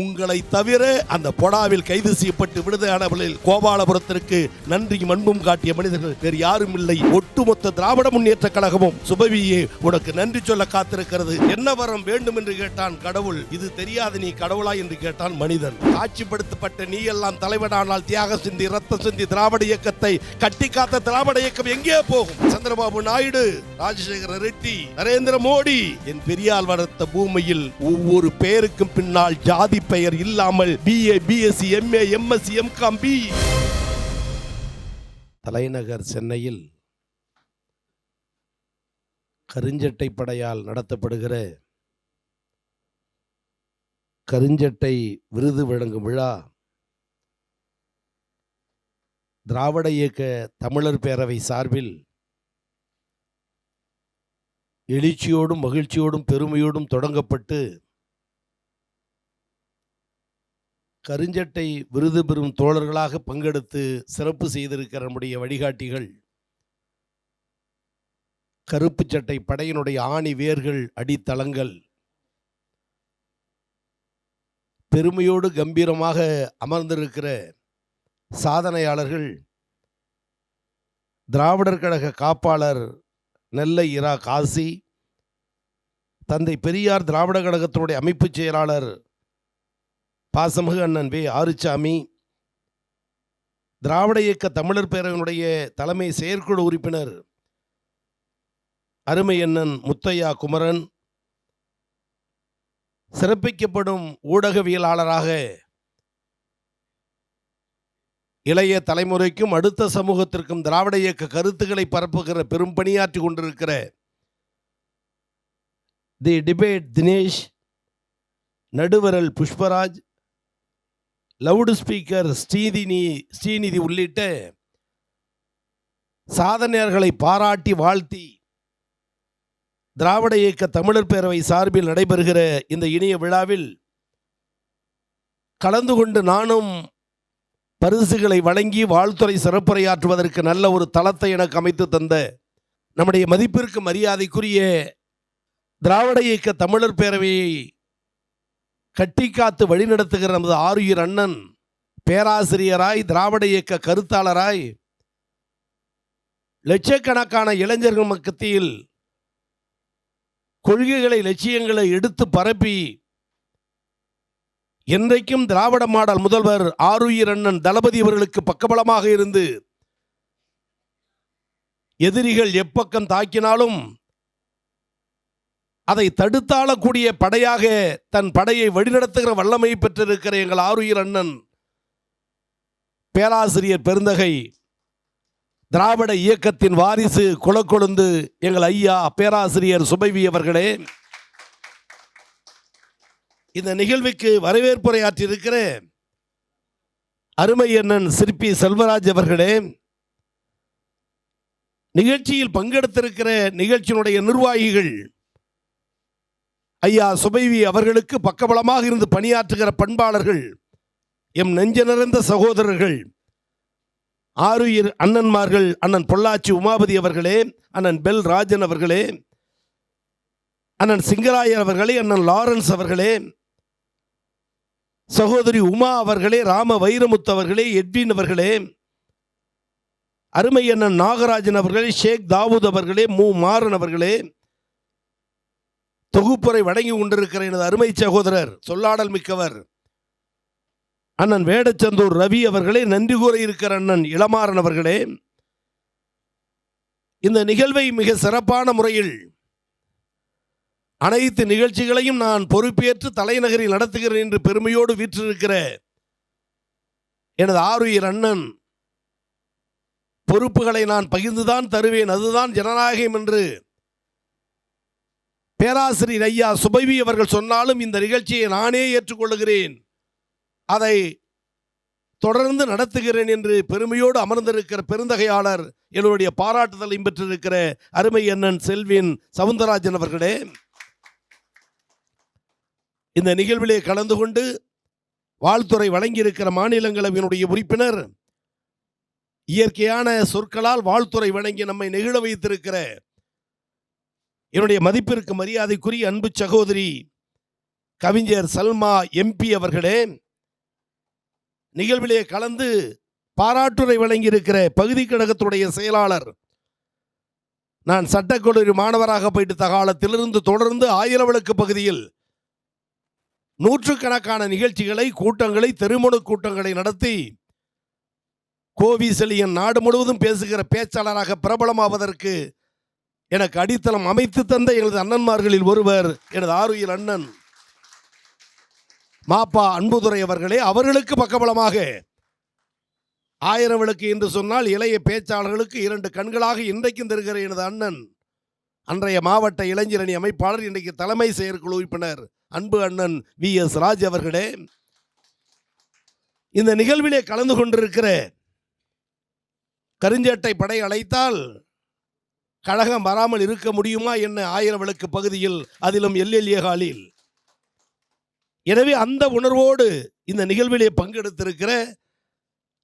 உங்களை தவிர அந்த பொடாவில் கைது செய்யப்பட்டு விடுதலையானவர்களில் கோபாலபுரத்திற்கு நன்றியும் அன்பும் காட்டிய மனிதர்கள் வேறு யாரும் இல்லை. ஒட்டுமொத்த திராவிட முன்னேற்ற கழகமும் சுபவியே உனக்கு நன்றி சொல்ல காத்திருக்கிறது. என்ன வரம் வேண்டும் என்று கேட்டான் கடவுள். இது தெரியாது நீ கடவுளா என்று கேட்டான் மனிதன். காட்சிப்படுத்தப்பட்ட நீ எல்லாம் தலைவனானால் தியாக சிந்தி ரத்த சிந்தி திராவிட இயக்கத்தை கட்டி காத்த திராவிட இயக்கம் எங்கே போகும்? சந்திரபாபு நாயுடு ராஜசேகர ரெட்டி நரேந்திர மோடி. என் பெரியால் வளர்த்த பூமியில் ஒவ்வொரு பெயருக்கும் பின்னால் ஜாதி பெயர் இல்லாமல் BA BSc MA MSc MCom B தலைநகர் சென்னையில் கருஞ்சட்டை படையால் நடத்தப்படுகிற கருஞ்சட்டை விருது வழங்கும் விழா திராவிட இயக்க தமிழர் பேரவை சார்பில் எழுச்சியோடும் மகிழ்ச்சியோடும் பெருமையோடும் தொடங்கப்பட்டு கருஞ்சட்டை விருது பெறும் தோழர்களாக பங்கெடுத்து சிறப்பு செய்திருக்கிற நம்முடைய வழிகாட்டிகள் கருப்பு சட்டை படையினுடைய ஆணி வேர்கள் அடித்தளங்கள் பெருமையோடு கம்பீரமாக அமர்ந்திருக்கிற சாதனையாளர்கள் திராவிடர் கழக காப்பாளர் நெல்லை இரா காசி தந்தை பெரியார் திராவிட கழகத்தினுடைய அமைப்புச் செயலாளர் பாசமிகு அண்ணன் வே ஆறுச்சாமி. திராவிட இயக்க தமிழர் பேரவையினுடைய தலைமை செயற்குழு உறுப்பினர் அருமை அண்ணன் முத்தையா குமரன். சிறப்பிக்கப்படும் ஊடகவியலாளராக இளைய தலைமுறைக்கும் அடுத்த சமூகத்திற்கும் திராவிட இயக்க கருத்துக்களை பரப்புகிற பெரும் பணியாற்றி கொண்டிருக்கிற தி டிபேட் தினேஷ் நடுவரல் புஷ்பராஜ் லவுடு ஸ்பீக்கர் ஸ்ரீதினி ஸ்ரீநிதி உள்ளிட்ட சாதனையர்களை பாராட்டி வாழ்த்தி திராவிட இயக்க தமிழர் பேரவை சார்பில் நடைபெறுகிற இந்த இனிய விழாவில் கலந்து கொண்டு நானும் பரிசுகளை வழங்கி வாழ்த்துறை சிறப்புரையாற்றுவதற்கு நல்ல ஒரு தளத்தை எனக்கு அமைத்து தந்த நம்முடைய மதிப்பிற்கு மரியாதைக்குரிய திராவிட இயக்க தமிழர் பேரவையை கட்டி காத்து வழிநடத்துகிற நமது ஆருயிர் அண்ணன் பேராசிரியராய் திராவிட இயக்க கருத்தாளராய் லட்சக்கணக்கான இளைஞர்கள் மக்கத்தில் கொள்கைகளை லட்சியங்களை எடுத்து பரப்பி என்றைக்கும் திராவிட மாடல் முதல்வர் ஆருயிர் அண்ணன் தளபதி அவர்களுக்கு பக்கபலமாக இருந்து எதிரிகள் எப்பக்கம் தாக்கினாலும் அதை தடுத்தாளக்கூடிய படையாக தன் படையை வழிநடத்துகிற வல்லமை பெற்றிருக்கிற எங்கள் ஆருயிர் அண்ணன் பேராசிரியர் பெருந்தகை திராவிட இயக்கத்தின் வாரிசு குலக்கொழுந்து எங்கள் ஐயா பேராசிரியர் சுபைவி அவர்களே இந்த நிகழ்வுக்கு வரவேற்புரையாற்றியிருக்கிற அருமை அண்ணன் சிற்பி செல்வராஜ் அவர்களே நிகழ்ச்சியில் பங்கெடுத்திருக்கிற நிகழ்ச்சியினுடைய நிர்வாகிகள் ஐயா சுபைவி அவர்களுக்கு பக்கபலமாக இருந்து பணியாற்றுகிற பண்பாளர்கள் எம் நெஞ்ச நிறைந்த சகோதரர்கள் ஆருயிர் அண்ணன்மார்கள் அண்ணன் பொள்ளாச்சி உமாபதி அவர்களே அண்ணன் பெல் ராஜன் அவர்களே அண்ணன் சிங்கராயர் அவர்களே அண்ணன் லாரன்ஸ் அவர்களே சகோதரி உமா அவர்களே ராம வைரமுத்து அவர்களே எட்வின் அவர்களே அருமை அண்ணன் நாகராஜன் அவர்களே ஷேக் தாவூத் அவர்களே மு. மாறன் அவர்களே தொகுப்புரை வழங்கி கொண்டிருக்கிற எனது அருமை சகோதரர் சொல்லாடல் மிக்கவர் அண்ணன் வேடச்சந்தூர் ரவி அவர்களே நன்றி கூற இருக்கிற அண்ணன் இளமாறன் அவர்களே இந்த நிகழ்வை மிக சிறப்பான முறையில் அனைத்து நிகழ்ச்சிகளையும் நான் பொறுப்பேற்று தலைநகரில் நடத்துகிறேன் என்று பெருமையோடு வீற்றிருக்கிற எனது ஆருயிர் அண்ணன் பொறுப்புகளை நான் பகிர்ந்துதான் தருவேன். அதுதான் ஜனநாயகம் என்று பேராசிரியர் ஐயா சுபைவி அவர்கள் சொன்னாலும் இந்த நிகழ்ச்சியை நானே ஏற்றுக்கொள்கிறேன் அதை தொடர்ந்து நடத்துகிறேன் என்று பெருமையோடு அமர்ந்திருக்கிற பெருந்தகையாளர் என்னுடைய பாராட்டுதலையும் பெற்றிருக்கிற அருமை அண்ணன் செல்வின் சவுந்தரராஜன் அவர்களே. இந்த நிகழ்விலே கலந்து கொண்டு வாழ்த்துறை வழங்கியிருக்கிற மாநிலங்களவையினுடைய உறுப்பினர் இயற்கையான சொற்களால் வாழ்த்துறை வழங்கி நம்மை நெகிழ வைத்திருக்கிற என்னுடைய மதிப்பிற்கு மரியாதைக்குரிய அன்பு சகோதரி கவிஞர் சல்மா எம்பி அவர்களே நிகழ்விலே கலந்து பாராட்டுரை வழங்கியிருக்கிற பகுதி கழகத்துடைய செயலாளர் நான் சட்டக்கல்லூரி மாணவராக போயிட்டு தகாலத்திலிருந்து தொடர்ந்து ஆயிரவிளக்கு பகுதியில் நூற்றுக்கணக்கான நிகழ்ச்சிகளை கூட்டங்களை தெருமுன கூட்டங்களை நடத்தி கோவி செழியன் நாடு முழுவதும் பேசுகிற பேச்சாளராக பிரபலமாவதற்கு எனக்கு அடித்தளம் அமைத்து தந்த எனது அண்ணன்மார்களில் ஒருவர் எனது ஆருயிர் அண்ணன் மாப்பா அன்புதுரை அவர்களே அவர்களுக்கு பக்கபலமாக ஆயிரம் விளக்கு என்று சொன்னால் இளைய பேச்சாளர்களுக்கு இரண்டு கண்களாக இன்றைக்கும் தருகிற எனது அண்ணன் அன்றைய மாவட்ட இளைஞரணி அமைப்பாளர் இன்றைக்கு தலைமை செயற்குழு உறுப்பினர் அன்பு அண்ணன் வி. எஸ். ராஜ் அவர்களே. இந்த நிகழ்விலே கலந்து கொண்டிருக்கிற கருஞ்சேட்டை படை அழைத்தால் கழகம் வராமல் இருக்க முடியுமா என்ன ஆயிரம் விளக்கு பகுதியில்? அதிலும் எல்எல்ஏ ஹாலில். எனவே அந்த உணர்வோடு இந்த நிகழ்விலே பங்கெடுத்திருக்கிற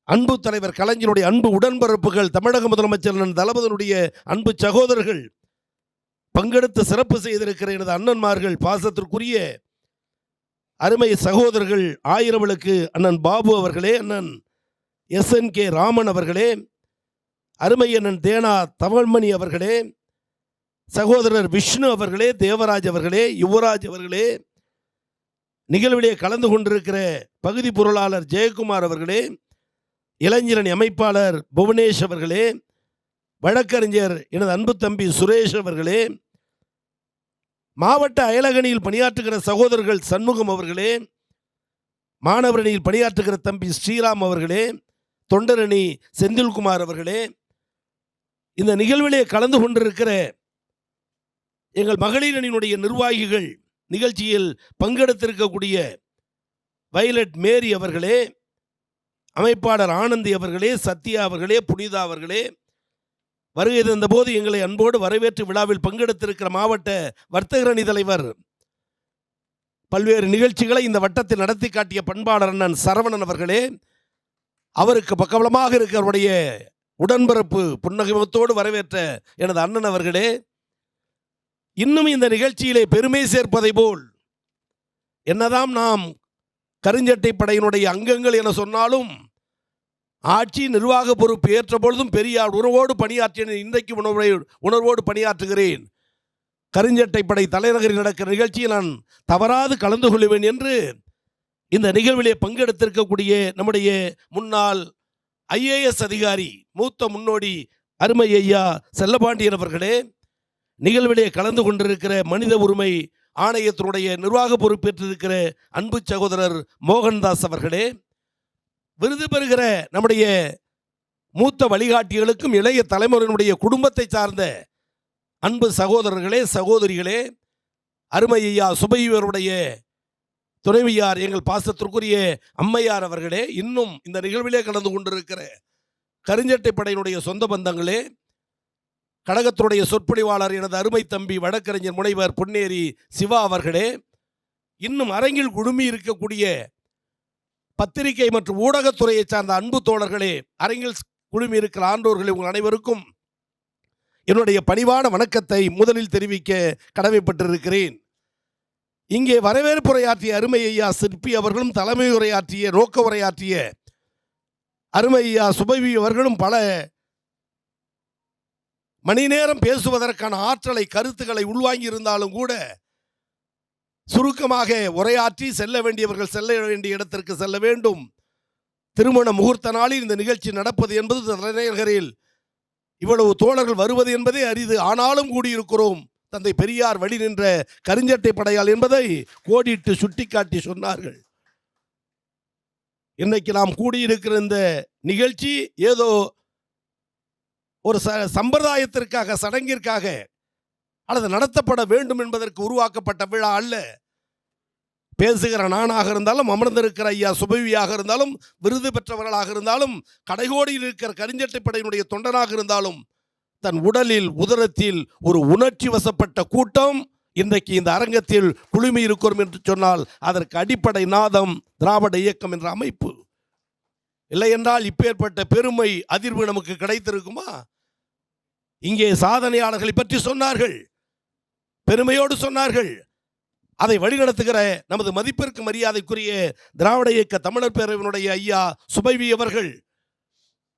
அன்பு தலைவர் கலைஞருடைய அன்பு உடன்பிறப்புகள் தமிழக முதலமைச்சர் அண்ணன் தளபதியினுடைய அன்பு சகோதரர்கள் பங்கெடுத்து சிறப்பு செய்திருக்கிற எனது அண்ணன்மார்கள் பாசத்திற்குரிய அருமை சகோதரர்கள் ஆயிரவளுக்கு அண்ணன் பாபு அவர்களே அண்ணன் எஸ் என் கே ராமன் அவர்களே அருமையண்ணன் தேனா தமிழ்மணி அவர்களே சகோதரர் விஷ்ணு அவர்களே தேவராஜ் அவர்களே யுவராஜ் அவர்களே நிகழ்விலே கலந்து கொண்டிருக்கிற பகுதி பொருளாளர் ஜெயக்குமார் அவர்களே இளைஞரணி அமைப்பாளர் புவனேஷ் அவர்களே வழக்கறிஞர் எனது அன்பு தம்பி சுரேஷ் அவர்களே மாவட்ட அயலகணியில் பணியாற்றுகிற சகோதரர்கள் சண்முகம் அவர்களே மாணவரணியில் பணியாற்றுகிற தம்பி ஸ்ரீராம் அவர்களே தொண்டரணி செந்தில்குமார் அவர்களே இந்த நிகழ்விலே கலந்து கொண்டிருக்கிற எங்கள் மகளிர் அணியினுடைய நிர்வாகிகள் நிகழ்ச்சியில் பங்கெடுத்திருக்கக்கூடிய வயலட் மேரி அவர்களே அமைப்பாளர் ஆனந்தி அவர்களே சத்யா அவர்களே புனிதா அவர்களே வருகை தந்தபோது எங்களை அன்போடு வரவேற்று விழாவில் பங்கெடுத்திருக்கிற மாவட்ட வர்த்தகர் அணி தலைவர் பல்வேறு நிகழ்ச்சிகளை இந்த வட்டத்தில் நடத்தி காட்டிய பண்பாளர் அண்ணன் சரவணன் அவர்களே அவருக்கு பக்கபலமாக இருக்கிறவருடைய உடன்பரப்பு புன்னகமத்தோடு வரவேற்ற எனது அண்ணன் அவர்களே இன்னும் இந்த நிகழ்ச்சியிலே பெருமை சேர்ப்பதை போல் என்னதாம் நாம் கருஞ்சட்டை படையினுடைய அங்கங்கள் என சொன்னாலும் ஆட்சி நிர்வாக பொறுப்பு ஏற்ற பொழுதும் பெரியார் உணர்வோடு பணியாற்றின இன்றைக்கு உணர்வை உணர்வோடு பணியாற்றுகிறேன். கருஞ்சட்டை படை தலைநகரில் நடக்கிற நிகழ்ச்சியில் நான் தவறாது கலந்து கொள்வேன் என்று இந்த நிகழ்விலே பங்கெடுத்திருக்கக்கூடிய நம்முடைய முன்னாள் ஐஏஎஸ் அதிகாரி மூத்த முன்னோடி அருமை ஐயா செல்லபாண்டியன் அவர்களே நிகழ்விலே கலந்து கொண்டிருக்கிற மனித உரிமை ஆணையத்தினுடைய நிர்வாக பொறுப்பேற்றிருக்கிற அன்பு சகோதரர் மோகன்தாஸ் அவர்களே விருது பெறுகிற நம்முடைய மூத்த வழிகாட்டிகளுக்கும் இளைய தலைமுறையினுடைய குடும்பத்தை சார்ந்த அன்பு சகோதரர்களே சகோதரிகளே அருமையா சுபையுவருடைய துணைவியார் எங்கள் பாசத்திற்குரிய அம்மையார் அவர்களே இன்னும் இந்த நிகழ்விலே கலந்து கொண்டிருக்கிற கருஞ்சட்டை படையினுடைய சொந்த பந்தங்களே கழகத்துடைய சொற்பொழிவாளர் எனது அருமை தம்பி வழக்கறிஞர் முனைவர் பொன்னேரி சிவா அவர்களே இன்னும் அரங்கில் குழுமி இருக்கக்கூடிய பத்திரிகை மற்றும் ஊடகத்துறையை சார்ந்த அன்பு தோழர்களே அரங்கில் குழுமி இருக்கிற ஆண்டோர்களே உங்கள் அனைவருக்கும் என்னுடைய பணிவான வணக்கத்தை முதலில் தெரிவிக்க கடமைப்பட்டிருக்கிறேன். இங்கே வரவேற்புரையாற்றிய அருமை ஐயா சிற்பி அவர்களும் தலைமை உரையாற்றிய நோக்க உரையாற்றிய அருமை ஐயா சுபவி அவர்களும் பல மணி நேரம் பேசுவதற்கான ஆற்றலை கருத்துக்களை உள்வாங்கி இருந்தாலும் கூட சுருக்கமாக உரையாற்றி செல்ல வேண்டியவர்கள் செல்ல வேண்டிய இடத்திற்கு செல்ல வேண்டும். திருமண முகூர்த்த நாளில் இந்த நிகழ்ச்சி நடப்பது என்பது தலைநகரில் இவ்வளவு தோழர்கள் வருவது என்பதே அரிது. ஆனாலும் கூடியிருக்கிறோம். தந்தை பெரியார் வழி நின்ற கருஞ்சட்டை படையால் என்பதை கோடிட்டு சுட்டிக்காட்டி சொன்னார்கள். இன்றைக்கு நாம் கூடியிருக்கிற இந்த நிகழ்ச்சி ஏதோ ஒரு ச சம்பிரதாயத்திற்காக சடங்கிற்காக அல்லது நடத்தப்பட வேண்டும் என்பதற்கு உருவாக்கப்பட்ட விழா அல்ல. பேசுகிற நானாக இருந்தாலும் அமர்ந்திருக்கிற ஐயா சுபவியாக இருந்தாலும் விருது பெற்றவர்களாக இருந்தாலும் கடைகோடியில் இருக்கிற கரிஞ்சட்டை படையினுடைய தொண்டனாக இருந்தாலும் தன் உடலில் உதரத்தில் ஒரு உணர்ச்சி வசப்பட்ட கூட்டம் இன்றைக்கு இந்த அரங்கத்தில் குழுமி இருக்கிறோம் என்று சொன்னால் அதற்கு அடிப்படை நாதம் திராவிட இயக்கம் என்ற அமைப்பு. இல்லை என்றால் இப்பேற்பட்ட பெருமை அதிர்வு நமக்கு கிடைத்திருக்குமா? இங்கே சாதனையாளர்களை பற்றி சொன்னார்கள். பெருமையோடு சொன்னார்கள். அதை வழிநடத்துகிற நமது மதிப்பிற்கு மரியாதைக்குரிய திராவிட இயக்க தமிழர் பேரவையினுடைய ஐயா சுபைவி அவர்கள்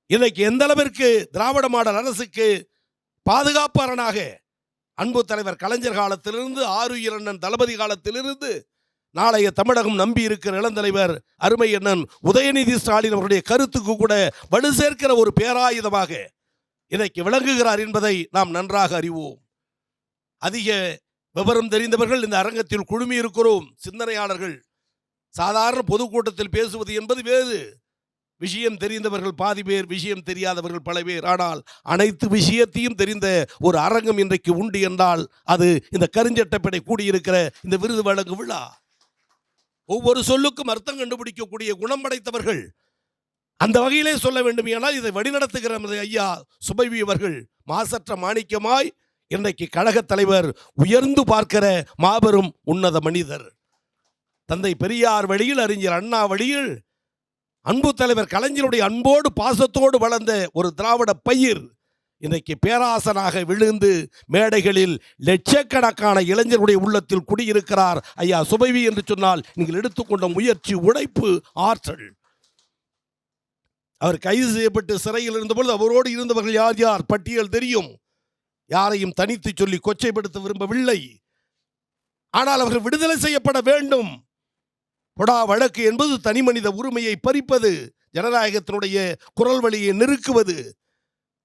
இன்றைக்கு எந்த அளவிற்கு திராவிட மாடல் அரசுக்கு பாதுகாப்பாளனாக அன்பு தலைவர் கலைஞர் காலத்திலிருந்து ஆறுயிரண்ணன் தளபதி காலத்திலிருந்து நாளைய தமிழகம் நம்பி இருக்கிற இளந்தலைவர் அருமை அண்ணன் உதயநிதி ஸ்டாலின் அவருடைய கருத்துக்கு கூட வலு சேர்க்கிற ஒரு பேராயுதமாக இன்றைக்கு விளங்குகிறார் என்பதை நாம் நன்றாக அறிவோம். அதிக விவரம் தெரிந்தவர்கள் இந்த அரங்கத்தில் குழுமி இருக்கிறோம் சிந்தனையாளர்கள் சாதாரண பொதுக்கூட்டத்தில் பேசுவது என்பது வேறு. விஷயம் தெரிந்தவர்கள் பாதி பேர் விஷயம் தெரியாதவர்கள் பல பேர். ஆனால் அனைத்து விஷயத்தையும் தெரிந்த ஒரு அரங்கம் இன்றைக்கு உண்டு என்றால் அது இந்த கருஞ்சட்டப்படை கூடியிருக்கிற இந்த விருது வழங்கு விழா. ஒவ்வொரு சொல்லுக்கும் அர்த்தம் கண்டுபிடிக்கக்கூடிய குணம் படைத்தவர்கள் அந்த வகையிலே சொல்ல வேண்டும் ஏனால் இதை வழிநடத்துகிற ஐயா சுபைவி அவர்கள். மாசற்ற மாணிக்கமாய் இன்றைக்கு கழகத் தலைவர் உயர்ந்து பார்க்கிற மாபெரும் உன்னத மனிதர். தந்தை பெரியார் வழியில் அறிஞர் அண்ணா வழியில் அன்பு தலைவர் கலைஞருடைய அன்போடு பாசத்தோடு வளர்ந்த ஒரு திராவிட பயிர் இன்றைக்கு பேராசனாக விழுந்து மேடைகளில் லட்சக்கணக்கான இளைஞருடைய உள்ளத்தில் குடியிருக்கிறார். ஐயா சுபவி என்று சொன்னால் நீங்கள் எடுத்துக்கொண்ட முயற்சி உழைப்பு ஆற்றல். அவர் கைது செய்யப்பட்டு சிறையில் இருந்தபொழுது அவரோடு இருந்தவர்கள் யார் யார்? பட்டியல் தெரியும். யாரையும் தனித்து சொல்லி கொச்சைப்படுத்த விரும்பவில்லை. ஆனால் அவர்கள் விடுதலை செய்யப்பட வேண்டும். கொடா வழக்கு என்பது தனி மனித உரிமையை பறிப்பது ஜனநாயகத்தினுடைய குரல் வழியை நெருக்குவது.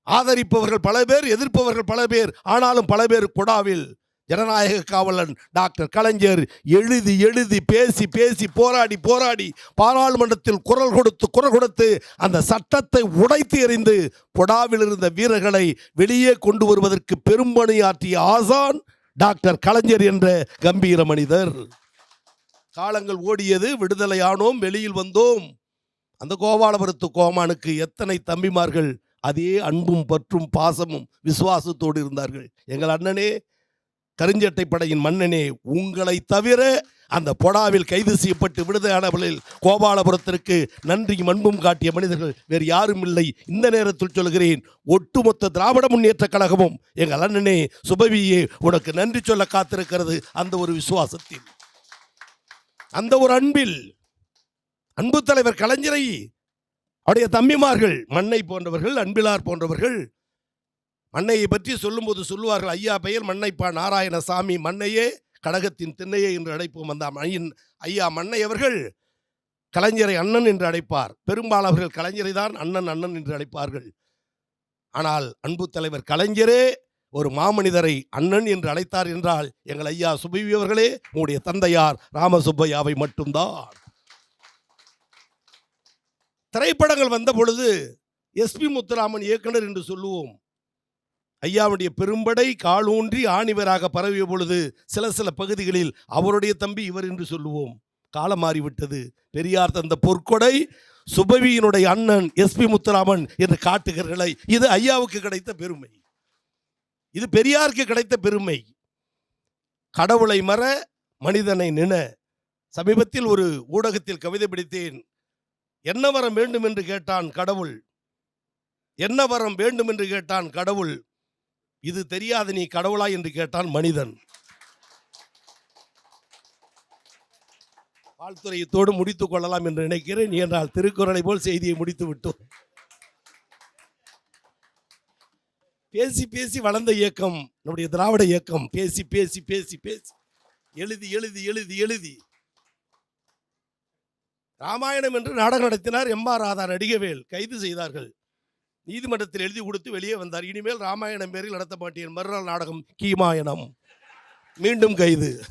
ஆதரிப்பவர்கள் பல பேர் எதிர்ப்பவர்கள் பல பேர் ஆனாலும் பல பேர் கொடாவில். ஜனநாயக காவலன் டாக்டர் கலைஞர் எழுதி எழுதி பேசி பேசி போராடி போராடி பாராளுமன்றத்தில் குரல் கொடுத்து குரல் கொடுத்து அந்த சட்டத்தை உடைத்து எறிந்து கொடாவில் இருந்த வீரர்களை வெளியே கொண்டு வருவதற்கு பெரும்பணியாற்றிய ஆசான் டாக்டர் கலைஞர் என்ற கம்பீர மனிதர். காலங்கள் ஓடியது விடுதலையானோம் வெளியில் வந்தோம். அந்த கோபாலபுரத்து கோமானுக்கு எத்தனை தம்பிமார்கள் அதே அன்பும் பற்றும் பாசமும் விசுவாசத்தோடு இருந்தார்கள். எங்கள் அண்ணனே கருஞ்சட்டை படையின் மன்னனே உங்களை தவிர அந்த பொடாவில் கைது செய்யப்பட்டு விடுதலையானவர்களில் கோபாலபுரத்திற்கு நன்றியும் அன்பும் காட்டிய மனிதர்கள் வேறு யாரும் இல்லை. இந்த நேரத்தில் சொல்கிறேன் ஒட்டுமொத்த திராவிட முன்னேற்ற கழகமும் எங்கள் அண்ணனே சுபவியே உனக்கு நன்றி சொல்ல காத்திருக்கிறது அந்த ஒரு விசுவாசத்தில். அந்த ஒரு அன்பில் அன்பு தலைவர் கலைஞரை அவருடைய தம்பிமார்கள் மண்ணை போன்றவர்கள் அன்பிலார் போன்றவர்கள் மண்ணையை பற்றி சொல்லும்போது சொல்லுவார்கள் ஐயா பெயர் மண்ணைப்பா நாராயணசாமி மண்ணையே கழகத்தின் திண்ணையே என்று அழைப்போம். அந்த ஐயன் ஐயா மண்ணை அவர்கள் கலைஞரை அண்ணன் என்று அழைப்பார். பெரும்பாலும் அவர்கள் கலைஞரை தான் அண்ணன் அண்ணன் என்று அழைப்பார்கள். ஆனால் அன்பு தலைவர் கலைஞரே ஒரு மாமனிதரை அண்ணன் என்று அழைத்தார் என்றால் எங்கள் ஐயா சுபவி அவர்களே உங்களுடைய தந்தையார் ராமசுப்பையாவை மட்டும்தான். திரைப்படங்கள் வந்த பொழுது எஸ்பி முத்துராமன் இயக்குனர் என்று சொல்லுவோம். ஐயாவுடைய பெரும்படை காலூன்றி ஆணிவராக பரவிய பொழுது சில சில பகுதிகளில் அவருடைய தம்பி இவர் என்று சொல்லுவோம். காலம் மாறிவிட்டது. பெரியார் தந்த பொற்கொடை சுபவியினுடைய அண்ணன் எஸ்பி முத்துராமன் என்று காட்டுகிறார்களை இது ஐயாவுக்கு கிடைத்த பெருமை. இது பெரியாருக்கு கிடைத்த பெருமை. கடவுளை மற மனிதனை நின. சமீபத்தில் ஒரு ஊடகத்தில் கவிதை பிடித்தேன். என்ன வரம் வேண்டும் என்று கேட்டான் கடவுள். என்ன வரம் வேண்டும் என்று கேட்டான் கடவுள். இது தெரியாது நீ கடவுளா? என்று கேட்டான் மனிதன். வாழ்த்துறையத்தோடு முடித்துக் கொள்ளலாம் என்று நினைக்கிறேன். என்றால் திருக்குறளை போல் செய்தியை முடித்து விட்டோம் பேசி பேசி வளர்ந்த இயக்கம். நம்முடைய திராவிட இயக்கம். பேசி பேசி பேசி பேசி. எழுதி எழுதி எழுதி எழுதி. ராமாயணம் என்று நாடகம் நடத்தினார் எம் ஆர் ராதா நடிகவேல். கைது செய்தார்கள். நீதிமன்றத்தில் எழுதி கொடுத்து வெளியே வந்தார். இனிமேல் ராமாயணம் பேரில் நடத்த மாட்டேன். மறுநாள் நாடகம் கீமாயணம். மீண்டும் கைது.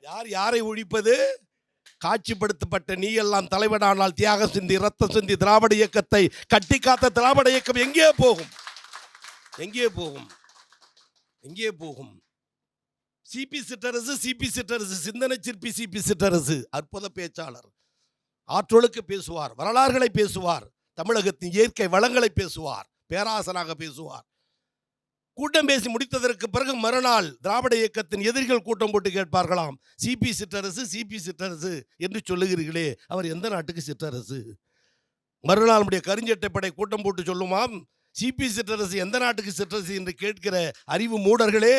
யார் யாரை ஒழிப்பது? காட்சிப்படுத்தப்பட்ட நீ எல்லாம் தலைவனானால் தியாக சிந்தி ரத்தம் சிந்தி திராவிட இயக்கத்தை கட்டி காத்த திராவிட இயக்கம் எங்கே போகும்? எங்கே போகும்? எங்கே போகும்? சிபி சிற்றரசு சிபி சிற்றரசு சிந்தனை சிற்பி சிபி சிட்டரசு அற்புத பேச்சாளர். ஆற்றொழுக்கு பேசுவார் வரலாறுகளை பேசுவார் தமிழகத்தின் இயற்கை வளங்களை பேசுவார் பேராசனாக பேசுவார். கூட்டம் பேசி முடித்ததற்கு பிறகு மறுநாள் திராவிட இயக்கத்தின் எதிரிகள் கூட்டம் போட்டு கேட்பார்களாம். சிபி சிற்றரசு சிபி சிற்றரசு என்று சொல்லுகிறீர்களே அவர் எந்த நாட்டுக்கு சிற்றரசு? மறுநாள் நம்முடைய கருஞ்சட்டைப்படை கூட்டம் போட்டு சொல்லுமாம் சிபி சிற்றரசு எந்த நாட்டுக்கு சிற்றரசு என்று கேட்கிற அறிவு மூடர்களே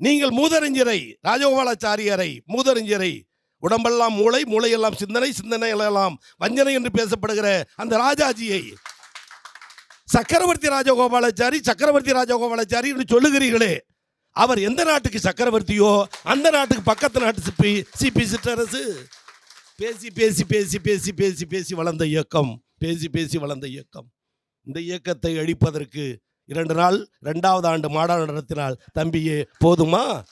நீங்கள் மூதறிஞரை ராஜகோபாலாச்சாரியரை மூதறிஞரை உடம்பெல்லாம் மூளை மூளையெல்லாம் சிந்தனை சிந்தனை எல்லாம் வஞ்சனை என்று பேசப்படுகிற அந்த ராஜாஜியை சக்கரவர்த்தி ராஜகோபாலாச்சாரி சக்கரவர்த்தி ராஜகோபாலாச்சாரி என்று சொல்லுகிறீர்களே. அவர் எந்த நாட்டுக்கு சக்கரவர்த்தியோ அந்த நாட்டுக்கு பக்கத்து நாட்டு சிப்பி சிபி சிற்றரசு. பேசி பேசி பேசி பேசி பேசி பேசி வளர்ந்த இயக்கம். பேசி பேசி வளர்ந்த இயக்கம். இந்த இயக்கத்தை அழிப்பதற்கு இரண்டு நாள் ரெண்டாவது ஆண்டு மாநாடு நடத்தினால் தம்பியே போதுமா?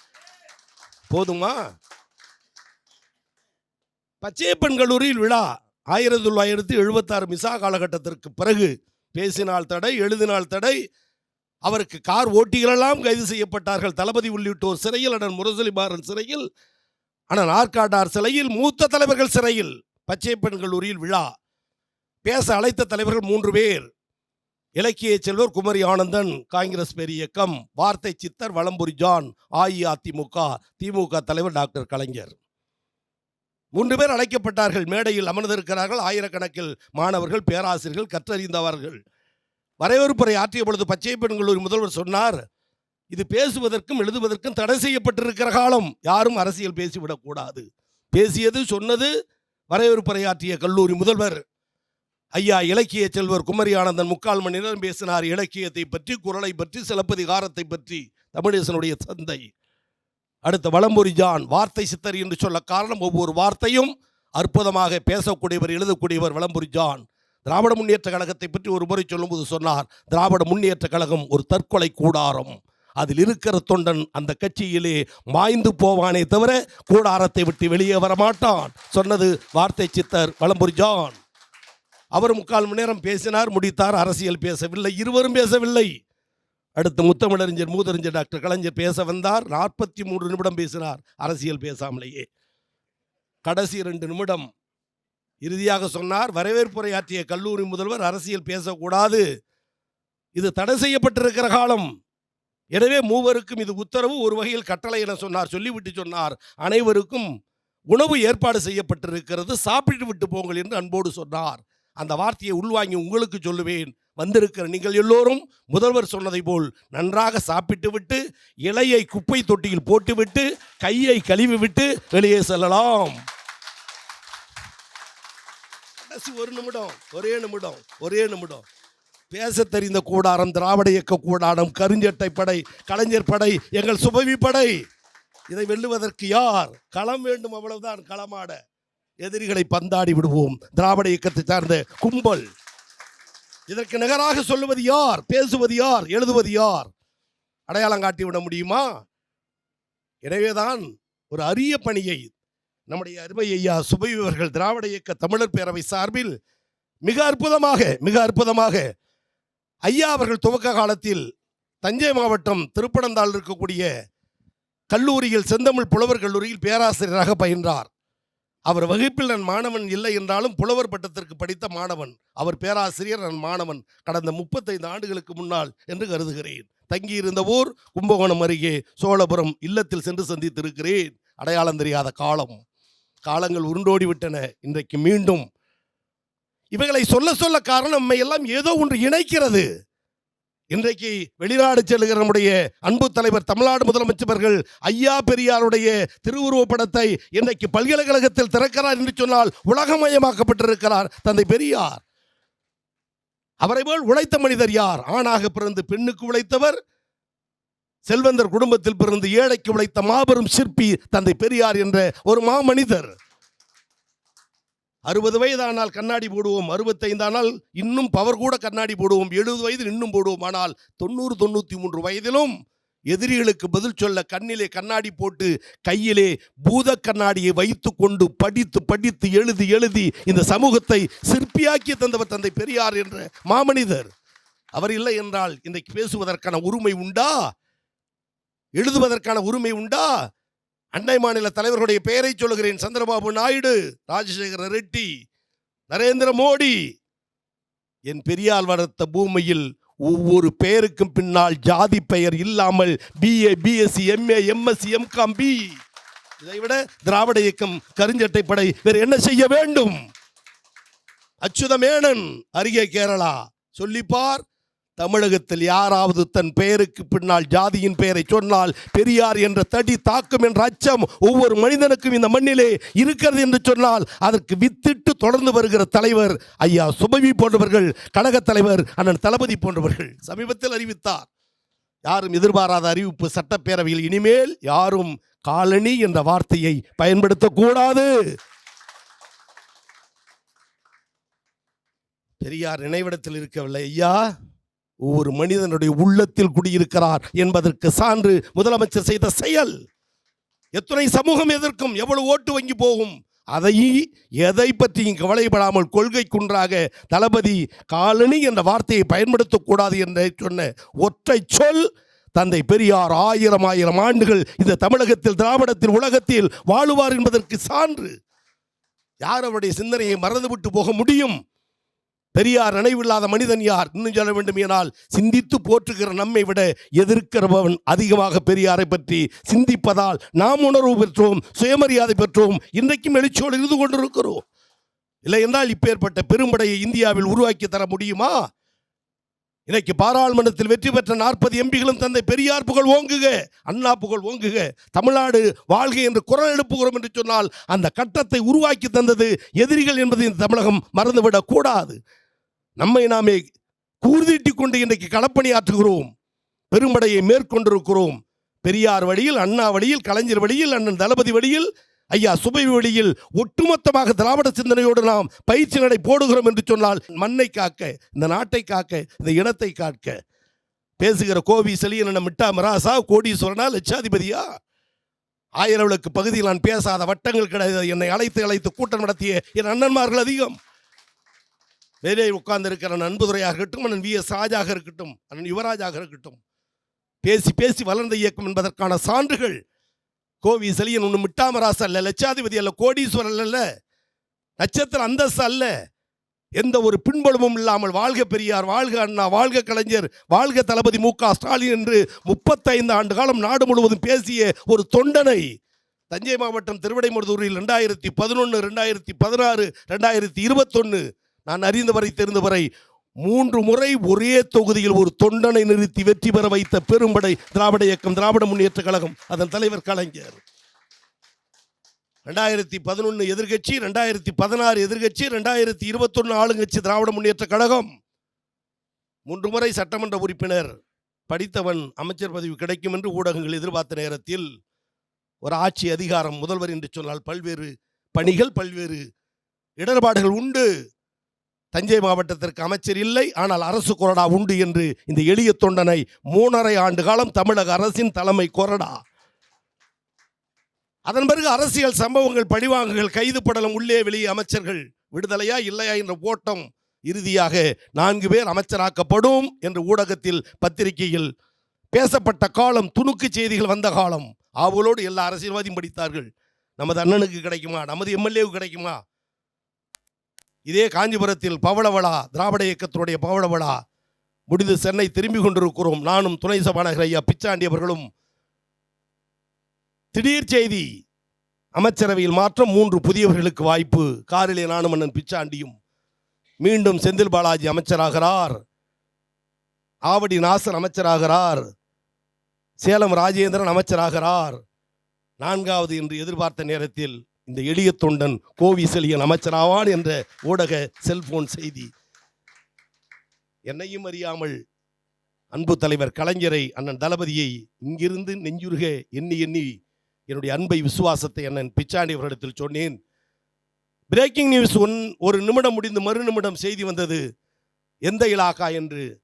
போதுமா? பச்சையப்பன் கல்லூரியில் விழா ஆயிரத்தி தொள்ளாயிரத்தி எழுபத்தாறு மிசா காலகட்டத்திற்கு பிறகு பேசினால் தடை எழுதினால் தடை. அவருக்கு கார் ஓட்டிகளெல்லாம் கைது செய்யப்பட்டார்கள். தளபதி உள்ளிட்டோர் சிறையில் அண்ணன் முரசொலிமாறன் சிறையில் அண்ணன் ஆற்காட்டார் சிறையில் மூத்த தலைவர்கள் சிறையில் பச்சையப்பன் கல்லூரியில் விழா. பேச அழைத்த தலைவர்கள் மூன்று பேர். இலக்கிய செல்வர் குமரி ஆனந்தன் காங்கிரஸ் பேர் இயக்கம் வார்த்தை சித்தர் வளம்புரி ஜான் அஇஅதிமுக திமுக தலைவர் டாக்டர் கலைஞர். மூன்று பேர் அழைக்கப்பட்டார்கள். மேடையில் அமர்ந்திருக்கிறார்கள். ஆயிரக்கணக்கில் மாணவர்கள் பேராசிரியர்கள் கற்றறிந்தவர்கள். வரவேற்புரை ஆற்றிய பொழுது பச்சை பெண் கல்லூரி முதல்வர் சொன்னார் இது பேசுவதற்கும் எழுதுவதற்கும் தடை செய்யப்பட்டிருக்கிற காலம். யாரும் அரசியல் பேசிவிடக்கூடாது. பேசியது சொன்னது வரவேற்புரை ஆற்றிய கல்லூரி முதல்வர். ஐயா இலக்கிய செல்வர் குமரி ஆனந்தன் முக்கால் மணி நேரம் பேசினார். இலக்கியத்தை பற்றி குரலை பற்றி சிலப்பதிகாரத்தை பற்றி தமிழேசனுடைய தந்தை. அடுத்த வளம்பொறி ஜான் வார்த்தை சித்தர் என்று சொல்ல காரணம் ஒவ்வொரு வார்த்தையும் அற்புதமாக பேசக்கூடியவர் எழுதக்கூடியவர் வளம்பொறி ஜான். திராவிட முன்னேற்ற கழகத்தை பற்றி ஒரு முறை சொல்லும்போது சொன்னார் திராவிட முன்னேற்ற கழகம் ஒரு தற்கொலை கூடாரம். அதில் இருக்கிற தொண்டன் அந்த கட்சியிலே மாய்ந்து போவானே தவிர கூடாரத்தை விட்டு வெளியே வரமாட்டான் சொன்னது வார்த்தை சித்தர் வளம்புரி ஜான். அவர் முக்கால் மணி நேரம் பேசினார் முடித்தார் அரசியல் பேசவில்லை இருவரும் பேசவில்லை. அடுத்து முத்தமிழறிஞர் மூதறிஞர் டாக்டர் கலைஞர் பேச வந்தார். நாற்பத்தி மூன்று நிமிடம் பேசினார். அரசியல் பேசாமலேயே. கடைசி இரண்டு நிமிடம் இறுதியாக சொன்னார். வரவேற்புரையாற்றிய கல்லூரி முதல்வர் அரசியல் பேசக்கூடாது. இது தடை செய்யப்பட்டிருக்கிற காலம். எனவே மூவருக்கும் இது உத்தரவு. ஒரு வகையில் கட்டளை என சொன்னார். சொல்லிவிட்டு சொன்னார். அனைவருக்கும் உணவு ஏற்பாடு செய்யப்பட்டிருக்கிறது. சாப்பிட்டு விட்டு போங்கள் என்று அன்போடு சொன்னார். அந்த வார்த்தையை உள்வாங்கி உங்களுக்கு சொல்லுவேன். வந்திருக்கிற நீங்கள் எல்லோரும் முதல்வர் சொன்னதை போல் நன்றாக சாப்பிட்டு விட்டு இலையை குப்பை தொட்டியில் போட்டுவிட்டு கையை கழுவி விட்டு வெளியே செல்லலாம். கடைசி ஒரு நிமிடம் ஒரே நிமிடம் ஒரே நிமிடம். பேச தெரிந்த கூடாரம் திராவிட இயக்க கூடாரம் கருஞ்சட்டை படை கலைஞர் படை எங்கள் சுபவி படை. இதை வெல்லுவதற்கு யார்? களம் வேண்டும் அவ்வளவுதான் களமாட. எதிரிகளை பந்தாடி விடுவோம் திராவிட இயக்கத்தை சார்ந்த கும்பல். இதற்கு நிகராக சொல்லுவது யார்? பேசுவது யார்? எழுதுவது யார்? அடையாளம் காட்டி விட முடியுமா? எனவேதான் ஒரு அரிய பணியை நம்முடைய அருமை ஐயா சுபைவர்கள் திராவிட இயக்க தமிழர் பேரவை சார்பில் மிக அற்புதமாக மிக அற்புதமாக ஐயா அவர்கள் துவக்க காலத்தில் தஞ்சை மாவட்டம் திருப்பனந்தாள் இருக்கக்கூடிய கல்லூரியில் செந்தமிழ் புலவர் கல்லூரியில் பேராசிரியராக பயின்றார். அவர் வகுப்பில் நான் மாணவன் இல்லை என்றாலும் புலவர் பட்டத்திற்கு படித்த மாணவன். அவர் பேராசிரியர் நான் மாணவன். கடந்த முப்பத்தைந்து ஆண்டுகளுக்கு முன்னால் என்று கருதுகிறேன். தங்கியிருந்த ஊர் கும்பகோணம் அருகே சோழபுரம் இல்லத்தில் சென்று சந்தித்திருக்கிறேன். அடையாளம் தெரியாத காலம். காலங்கள் உருண்டோடி விட்டன இன்றைக்கு மீண்டும் இவைகளை சொல்ல சொல்ல காரணம் நம்மை எல்லாம் ஏதோ ஒன்று இணைக்கிறது. இன்றைக்கு வெளிநாடு செல்கிற நம்முடைய அன்பு தலைவர் தமிழ்நாடு முதலமைச்சர்கள் ஐயா பெரியாருடைய திருவுருவப் படத்தை இன்றைக்கு பல்கலைக்கழகத்தில் திறக்கிறார் என்று சொன்னால் உலகமயமாக்கப்பட்டிருக்கிறார் தந்தை பெரியார். அவரை போல் உழைத்த மனிதர் யார்? ஆணாக பிறந்து பெண்ணுக்கு உழைத்தவர் செல்வந்தர் குடும்பத்தில் பிறந்து ஏழைக்கு உழைத்த மாபெரும் சிற்பி தந்தை பெரியார் என்ற ஒரு மாமனிதர். அறுபது வயதானால் கண்ணாடி போடுவோம் அறுபத்தைந்தானால் இன்னும் பவர் கூட கண்ணாடி போடுவோம் எழுபது வயதில் இன்னும் போடுவோம். ஆனால் தொண்ணூறு தொண்ணூற்றி மூன்று வயதிலும் எதிரிகளுக்கு பதில் சொல்ல கண்ணிலே கண்ணாடி போட்டு கையிலே பூத கண்ணாடியை வைத்து கொண்டு படித்து படித்து எழுதி எழுதி இந்த சமூகத்தை சிற்பியாக்கி தந்தவர் தந்தை பெரியார் என்ற மாமனிதர். அவர் இல்லை என்றால் இன்றைக்கு பேசுவதற்கான உரிமை உண்டா? எழுதுவதற்கான உரிமை உண்டா? அண்டை மாநில தலைவர்களுடைய பெயரை சொல்கிறேன் சந்திரபாபு நாயுடு ராஜசேகர ரெட்டி நரேந்திர மோடி. என் பெரியால் வளர்த்த பூமியில் ஒவ்வொரு பெயருக்கும் பின்னால் ஜாதி பெயர் இல்லாமல் BA BSc MA MSc MCom B இதை விட திராவிட இயக்கம் கருஞ்சட்டை படை வேறு என்ன செய்ய வேண்டும்? அச்சுத மேனன் அருகே கேரளா. சொல்லிப்பார் தமிழகத்தில் யாராவது தன் பெயருக்கு பின்னால் ஜாதியின் பெயரை சொன்னால் பெரியார் என்ற தடி தாக்கும் என்ற அச்சம் ஒவ்வொரு மனிதனுக்கும் இந்த மண்ணிலே இருக்கிறது என்று சொன்னால் அதற்கு வித்திட்டு தொடர்ந்து வருகிற தலைவர் ஐயா சுபவி போன்றவர்கள் கழகத் தலைவர் அண்ணன் தளபதி போன்றவர்கள் சமீபத்தில் அறிவித்தார். யாரும் எதிர்பாராத அறிவிப்பு சட்டப்பேரவையில் இனிமேல் யாரும் காலனி என்ற வார்த்தையை பயன்படுத்தக்கூடாது. பெரியார் நினைவிடத்தில் இருக்கவில்லை. ஐயா ஒவ்வொரு மனிதனுடைய உள்ளத்தில் குடியிருக்கிறார் என்பதற்கு சான்று முதலமைச்சர் செய்த செயல். எத்தனை சமூகம் எதிர்க்கும் எவ்வளவு ஓட்டு வங்கி போகும்? அதை எதை பற்றியும் கவலைப்படாமல் கொள்கை குன்றாக தளபதி காலனி என்ற வார்த்தையை பயன்படுத்தக்கூடாது என்று சொன்ன ஒற்றை சொல் தந்தை பெரியார் ஆயிரம் ஆயிரம் ஆண்டுகள் இந்த தமிழகத்தில் திராவிடத்தில் உலகத்தில் வாழுவார் என்பதற்கு சான்று. யார் அவருடைய சிந்தனையை மறந்துவிட்டு போக முடியும்? பெரியார் நினைவில்லாத மனிதன் யார்? இன்னும் சொல்ல வேண்டுமானால் சிந்தித்து போற்றுகிற நம்மை விட எதிர்க்கிறவன் அதிகமாக பெரியாரை பற்றி சிந்திப்பதால் நாம் உணர்வு பெற்றோம் சுயமரியாதை பெற்றோம் இன்றைக்கும் எழுச்சியோடு இருந்து கொண்டிருக்கிறோம். இல்லை என்றால் இப்பேற்பட்ட பெரும்படையை இந்தியாவில் உருவாக்கி தர முடியுமா? இன்னைக்கு பாராளுமன்றத்தில் வெற்றி பெற்ற நாற்பது எம்பிகளும் தந்தை பெரியார் புகழ் ஓங்குக அண்ணா புகழ் ஓங்குக தமிழ்நாடு வாழ்க என்று குரல் எழுப்புகிறோம் என்று சொன்னால் அந்த கட்டத்தை உருவாக்கி தந்தது எதிரிகள் என்பதை இந்த தமிழகம் மறந்துவிடக் கூடாது நம்மை நாமே கூர்தீட்டி கொண்டு இன்றைக்கு களப்பணியாற்றுகிறோம். பெரும்படையை மேற்கொண்டிருக்கிறோம். பெரியார் வழியில் அண்ணா வழியில் கலைஞர் வழியில் அண்ணன் தளபதி வழியில் ஐயா சுபை வழியில் ஒட்டுமொத்தமாக திராவிட சிந்தனையோடு நாம் பயிற்சி நடை போடுகிறோம் என்று சொன்னால் மண்ணை காக்க இந்த நாட்டை காக்க இந்த இனத்தை காக்க. பேசுகிற கோவி செலியன மிட்டா மராசா கோடீஸ்வரனா லட்சாதிபதியா? ஆயிரம் பகுதியில் நான் பேசாத வட்டங்கள் கிடையாது. என்னை அழைத்து அழைத்து கூட்டம் நடத்திய என் அண்ணன்மார்கள் அதிகம். வேலையை உட்கார்ந்துருக்கிற இருக்கிற அன்புதுரையாக இருக்கட்டும் அண்ணன் வி எஸ் ராஜாக இருக்கட்டும் அண்ணன் யுவராஜாக இருக்கட்டும். பேசி பேசி வளர்ந்த இயக்கம் என்பதற்கான சான்றுகள். கோவி செலியன் ஒன்று மிட்டாமராசு அல்ல லட்சாதிபதி அல்ல கோடீஸ்வரர் அல்ல நட்சத்திர அந்தஸ்து அல்ல. எந்த ஒரு பின்புலமும் இல்லாமல் வாழ்க பெரியார் வாழ்க அண்ணா வாழ்க கலைஞர் வாழ்க தளபதி மு க ஸ்டாலின் என்று முப்பத்தைந்து ஆண்டு காலம் நாடு முழுவதும் பேசிய ஒரு தொண்டனை தஞ்சை மாவட்டம் திருவிடைமருதூரில் ரெண்டாயிரத்தி பதினொன்று ரெண்டாயிரத்தி பதினாறு ரெண்டாயிரத்தி இருபத்தொன்று நான் அறிந்தவரை தெரிந்தவரை மூன்று முறை ஒரே தொகுதியில் ஒரு தொண்டனை நிறுத்தி வெற்றி பெற வைத்த பெரும்படை திராவிட இயக்கம் திராவிட முன்னேற்ற கழகம். அதன் தலைவர் கலைஞர். ரெண்டாயிரத்தி பதினொன்று எதிர்கட்சி ரெண்டாயிரத்தி பதினாறு எதிர்கட்சி ரெண்டாயிரத்தி இருபத்தொன்று ஆளுங்கட்சி திராவிட முன்னேற்ற கழகம். மூன்று முறை சட்டமன்ற உறுப்பினர் படித்தவன் அமைச்சர் பதவி கிடைக்கும் என்று ஊடகங்கள் எதிர்பார்த்த நேரத்தில் ஒரு ஆட்சி அதிகாரம் முதல்வர் என்று சொன்னால் பல்வேறு பணிகள் பல்வேறு இடர்பாடுகள் உண்டு. தஞ்சை மாவட்டத்திற்கு அமைச்சர் இல்லை ஆனால் அரசு கொறடா உண்டு என்று இந்த எளிய தொண்டனை மூணரை ஆண்டு காலம் தமிழக அரசின் தலைமை கொறடா. அதன் பிறகு அரசியல் சம்பவங்கள் பழிவாங்குகள் கைது படலம் உள்ளே வெளியே அமைச்சர்கள் விடுதலையா இல்லையா என்ற ஓட்டம் இறுதியாக நான்கு பேர் அமைச்சராக்கப்படும் என்று ஊடகத்தில் பத்திரிகையில் பேசப்பட்ட காலம் துணுக்கு செய்திகள் வந்த காலம். ஆவலோடு எல்லா அரசியல்வாதியும் படித்தார்கள். நமது அண்ணனுக்கு கிடைக்குமா? நமது எம்எல்ஏவுக்கு கிடைக்குமா? இதே காஞ்சிபுரத்தில் பவளவளா திராவிட இயக்கத்தினுடைய பவளவளா முடிந்து சென்னை திரும்பி கொண்டிருக்கிறோம். நானும் துணை சபாநாயகர் ஐயா பிச்சாண்டி அவர்களும். திடீர் செய்தி அமைச்சரவையில் மாற்றம் மூன்று புதியவர்களுக்கு வாய்ப்பு. காரிலே நானும் அண்ணன் பிச்சாண்டியும். மீண்டும் செந்தில் பாலாஜி அமைச்சராகிறார். ஆவடி நாசர் அமைச்சராகிறார். சேலம் ராஜேந்திரன் அமைச்சராகிறார். நான்காவது என்று எதிர்பார்த்த நேரத்தில் இந்த எளிய தொண்டன் கோவி செலியன் அமைச்சராவான் என்ற ஊடக செல்போன் செய்தி. என்னையும் அறியாமல் அன்பு தலைவர் கலைஞரை அண்ணன் தளபதியை இங்கிருந்து நெஞ்சுருக எண்ணி எண்ணி என்னுடைய அன்பை விசுவாசத்தை அண்ணன் பிச்சாண்டி அவரிடத்தில் சொன்னேன். பிரேக்கிங் நியூஸ் ஒன் ஒரு நிமிடம் முடிந்து மறு நிமிடம் செய்தி வந்தது. எந்த இலாக்கா என்று?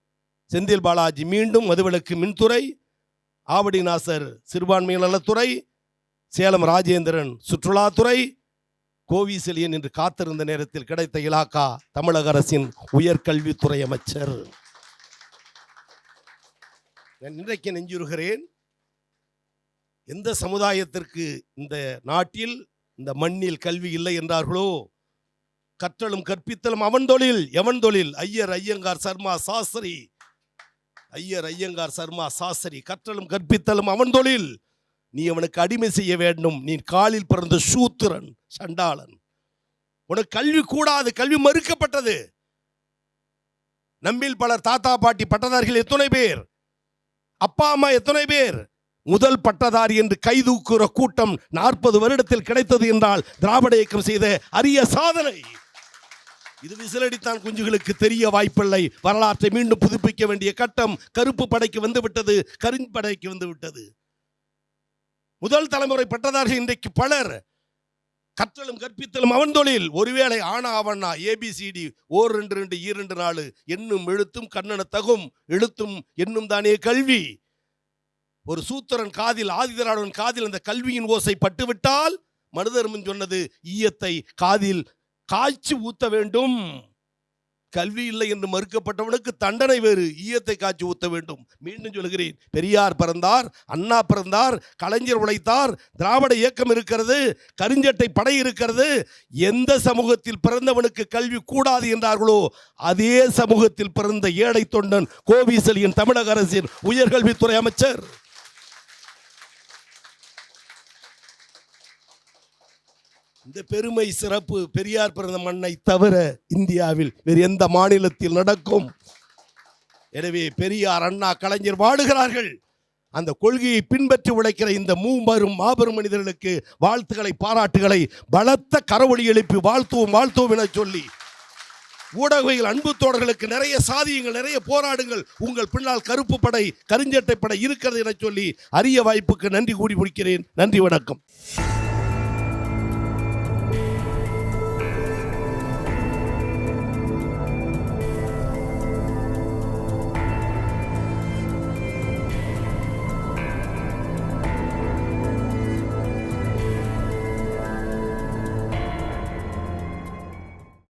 செந்தில் பாலாஜி மீண்டும் மதுவிலக்கு மின்துறை ஆவடி நாசர் சிறுபான்மை நலத்துறை சேலம் ராஜேந்திரன் சுற்றுலாத்துறை கோவி செலியன் என்று காத்திருந்த நேரத்தில் கிடைத்த இலாக்கா தமிழக அரசின் உயர்கல்வித்துறை அமைச்சர். நான் இன்றைக்கு நெஞ்சுறுகிறேன் எந்த சமுதாயத்திற்கு இந்த நாட்டில் இந்த மண்ணில் கல்வி இல்லை என்றார்களோ கற்றலும் கற்பித்தலும் அவன் தொழில் எவன் தொழில்? ஐயர் ஐயங்கார் சர்மா சாஸ்திரி. ஐயர் ஐயங்கார் சர்மா சாஸ்திரி கற்றலும் கற்பித்தலும் அவன் தொழில். நீ அவனுக்கு அடிமை செய்ய வேண்டும். நீ காலில் பிறந்த சூத்திரன் சண்டாளன். உனக்கு கல்வி கூடாது கல்வி மறுக்கப்பட்டது. நம்மில் பலர் தாத்தா பாட்டி பட்டதாரிகள் எத்தனை பேர்? அப்பா அம்மா எத்தனை பேர்? முதல் பட்டதாரி என்று கைதூக்குற கூட்டம் நாற்பது வருடத்தில் கிடைத்தது என்றால் திராவிட இயக்கம் செய்த அரிய சாதனை. இது விசிலடித்தான் குஞ்சுகளுக்கு தெரிய வாய்ப்பில்லை. வரலாற்றை மீண்டும் புதுப்பிக்க வேண்டிய கட்டம் கருப்பு படைக்கு வந்துவிட்டது கரும்படைக்கு வந்துவிட்டது முதல் தலைமுறை பட்டதாரிகள் இன்றைக்கு பலர். கற்றலும் கற்பித்தலும் அவன் தொழில். ஒருவேளை ஆனா அவனா ஏபிசிடி ஓர் ரெண்டு ரெண்டு ஈரெண்டு நாலு என்னும் எழுத்தும் கண்ணன தகும் எழுத்தும் என்னும் தானே கல்வி. ஒரு சூத்திரன் காதில் ஆதிதராடன் காதில் அந்த கல்வியின் ஓசை பட்டுவிட்டால் மனுதர்மன் சொன்னது ஈயத்தை காதில் காய்ச்சி ஊத்த வேண்டும். கல்வி இல்லை என்று மறுக்கப்பட்டவனுக்கு தண்டனை வேறு ஈயத்தை காய்ச்சி ஊத்த வேண்டும். மீண்டும் சொல்கிறேன் பெரியார் பிறந்தார் அண்ணா பிறந்தார் கலைஞர் உழைத்தார் திராவிட இயக்கம் இருக்கிறது கருஞ்சட்டை படை இருக்கிறது. எந்த சமூகத்தில் பிறந்தவனுக்கு கல்வி கூடாது என்றார்களோ அதே சமூகத்தில் பிறந்த ஏழை தொண்டன் கோவிசலியின் தமிழக அரசின் உயர்கல்வித்துறை அமைச்சர். இந்த பெருமை சிறப்பு பெரியார் பிறந்த மண்ணை தவிர இந்தியாவில் வேறு எந்த மாநிலத்தில் நடக்கும்? எனவே பெரியார் அண்ணா கலைஞர் வாடுகிறார்கள் அந்த கொள்கையை பின்பற்றி உழைக்கிற இந்த மூவரும் மாபெரும் மனிதர்களுக்கு வாழ்த்துக்களை பாராட்டுகளை பலத்த கரவொலி எழுப்பி வாழ்த்துவோம் வாழ்த்துவோம் என சொல்லி ஊடகங்கள் அன்பு தோழர்களுக்கு நிறைய சாதியுங்கள் நிறைய போராடுங்கள் உங்கள் பின்னால் கருப்பு படை கருஞ்சட்டை படை இருக்கிறது என சொல்லி அரிய வாய்ப்புக்கு நன்றி கூடி முடிக்கிறேன். நன்றி வணக்கம்.